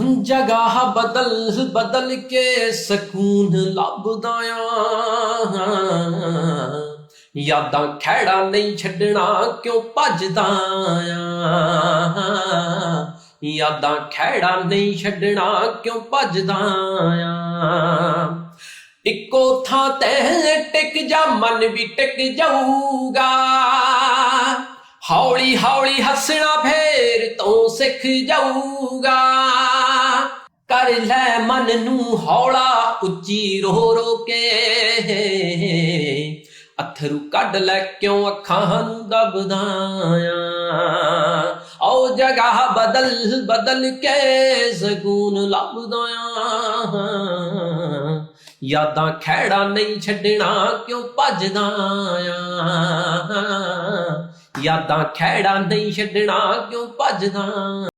ਹੁਣ ਜਗ੍ਹਾ ਬਦਲ ਬਦਲ ਕੇ ਸਕੂਨ ਲੱਭਦਾ ਆ। ਯਾਦਾਂ ਖਹਿੜਾ ਨਹੀਂ ਛੱਡਣਾ, ਕਿਉਂ ਭੱਜਦਾ ਆ। ਯਾਦਾਂ ਖਹਿੜਾ ਨਹੀਂ ਛੱਡਣਾ, ਕਿਉਂ ਭੱਜਦਾ ਆ। ਇੱਕੋ ਥਾਂ ਤੇ ਟਿਕ ਜਾ, ਮਨ ਵੀ ਟਿਕ ਜਾਊਗਾ। ਹੌਲੀ ਹੌਲੀ ਹੱਸਣਾ ਫੇਰ ਤੋਂ ਸਿੱਖ ਜਾਊਗਾ। ਕਰ ਲੈ ਮਨ ਨੂੰ ਹੌਲਾ ਉੱਚੀ ਰੋ ਰੋ ਕੇ ਅਥਰੂ ਕੱਢ ਲੈ ਕਿਉਂ ਅੱਖਾਂ ਨੂੰ ਦਬਦਾ ਆ ਆਓ ਜਗ੍ਹਾ ਬਦਲ ਬਦਲ ਕੇ ਸਕੂਨ ਲੱਭਦਾ ਯਾਦਾਂ ਖਹਿੜਾ ਨਹੀਂ ਛੱਡਣਾ ਕਿਉਂ ਭੱਜਦਾ ਆ ਯਾਦਾਂ ਖਹਿੜਾ ਨਹੀਂ ਛੱਡਣਾ ਕਿਉਂ ਭੱਜਦਾ